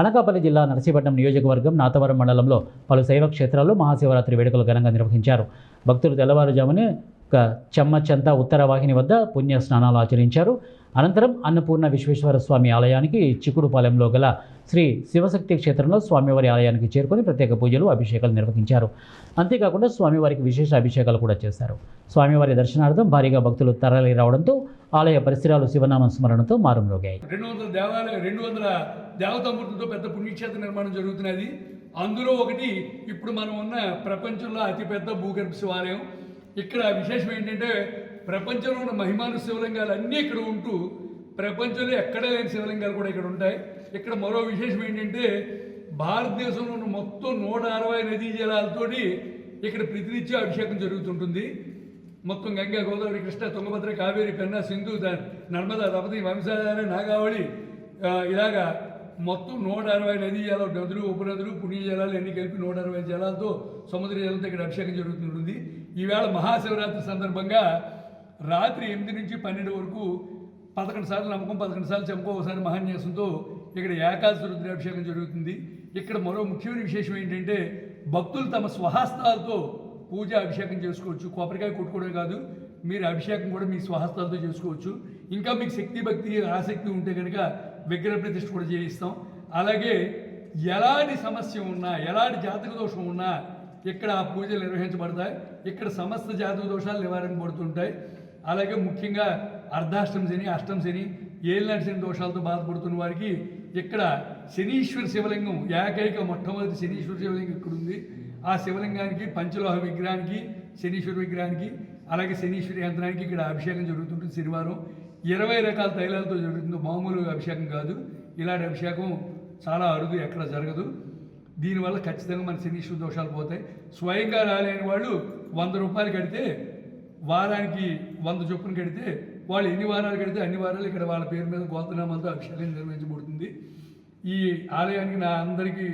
అనకాపల్లి జిల్లా నరసీపట్నం నియోజకవర్గం నాతవరం మండలంలో పలు శైవ క్షేత్రాల్లో మహాశివరాత్రి వేడుకలు ఘనంగా నిర్వహించారు. భక్తులు తెల్లవారుజామునే ఒక చెమ్మచంత ఉత్తర వాహిని వద్ద పుణ్య స్నానాలు ఆచరించారు. అనంతరం అన్నపూర్ణ విశ్వేశ్వర స్వామి ఆలయానికి చిక్కుడుపాలెంలో గల శ్రీ శివశక్తి క్షేత్రంలో స్వామివారి ఆలయానికి చేరుకొని ప్రత్యేక పూజలు అభిషేకాలు నిర్వహించారు. అంతేకాకుండా స్వామివారికి విశేష అభిషేకాలు కూడా చేశారు. స్వామివారి దర్శనార్థం భారీగా భక్తులు తరలి రావడంతో ఆలయ పరిసరాలు శివనామ స్మరణతో మారుమ్రోగాయి. రెండు వందల దేవాలయ రెండు వందల దేవతామూర్తులతో పెద్ద పుణ్యక్షేత్ర నిర్మాణం జరుగుతున్నది. అందులో ఒకటి ఇప్పుడు మనం ఉన్న ప్రపంచంలో అతిపెద్ద భూగర్భ శివాలయం. ఇక్కడ విశేషం ఏంటంటే ప్రపంచంలో ఉన్న మహిమాను శివలింగాలు అన్నీ ఇక్కడ ఉంటూ ప్రపంచంలో ఎక్కడ లేని శివలింగాలు కూడా ఇక్కడ ఉంటాయి. ఇక్కడ మరో విశేషం ఏంటంటే భారతదేశంలో ఉన్న మొత్తం నూట అరవై నదీ జలాలతోటి ఇక్కడ ప్రతినిత్యం అభిషేకం జరుగుతుంటుంది. మొత్తం గంగా గోదావరి కృష్ణ తుంగభద్ర కావేరి పెన్నా సింధు ద- నర్మదా తపతి వంశాధార నాగావళి ఇలాగా మొత్తం నూట అరవై నదీ జలాలు నదులు ఉపనదులు పుణ్య జలాలు ఎన్ని కలిపి నూట అరవై జలాలతో సముద్ర జలంతో ఇక్కడ అభిషేకం జరుగుతుంటుంది. ఈవేళ మహాశివరాత్రి సందర్భంగా రాత్రి ఎనిమిది నుంచి పన్నెండు వరకు పదకొండు సార్లు నమ్మకం పదకొండు సార్లు చెంప ఒకసారి మహాన్యాసంతో ఇక్కడ ఏకాదశి రుద్రాభిషేకం జరుగుతుంది. ఇక్కడ మరో ముఖ్యమైన విశేషం ఏంటంటే భక్తులు తమ స్వహస్తాలతో పూజ అభిషేకం చేసుకోవచ్చు. కొబ్బరికాయ కొట్టుకోవడం కాదు మీరు అభిషేకం కూడా మీ స్వహస్తాలతో చేసుకోవచ్చు. ఇంకా మీకు శక్తి భక్తి ఆసక్తి ఉంటే కనుక విగ్రహ ప్రతిష్ఠ కూడా చేయిస్తాం. అలాగే ఎలాంటి సమస్య ఉన్నా ఎలాంటి జాతక దోషం ఉన్నా ఇక్కడ ఆ పూజలు నిర్వహించబడతాయి ఇక్కడ సమస్త జాతక దోషాలు నివారింపబడుతుంటాయి. అలాగే ముఖ్యంగా అర్ధాష్టం శని అష్టం శని ఏలినాటి శని దోషాలతో బాధపడుతున్న వారికి ఇక్కడ శనీశ్వర శివలింగం ఏకైక మొట్టమొదటి శనీశ్వర శివలింగం ఇక్కడ ఉంది ఆ శివలింగానికి పంచలోహ విగ్రహానికి శనీశ్వర విగ్రహానికి అలాగే శనీశ్వర యంత్రానికి ఇక్కడ అభిషేకం జరుగుతుంటుంది శనివారం. ఇరవై రకాల తైలాలతో జరుగుతుంది మామూలు అభిషేకం కాదు. ఇలాంటి అభిషేకం చాలా అరుదు ఎక్కడ జరగదు. దీనివల్ల ఖచ్చితంగా మన శనీశ్వర దోషాలు పోతాయి. స్వయంగా రాలేని వాళ్ళు వంద రూపాయలు కడితే వారానికి వంద చొప్పున కడితే వాళ్ళు ఎన్ని వారాలు కడితే అన్ని వారాలు ఇక్కడ వాళ్ళ పేరు మీద గోతనామాలతో అభిషేకం నిర్వహించబడుతుంది. ఈ ఆలయానికి నా అందరికీ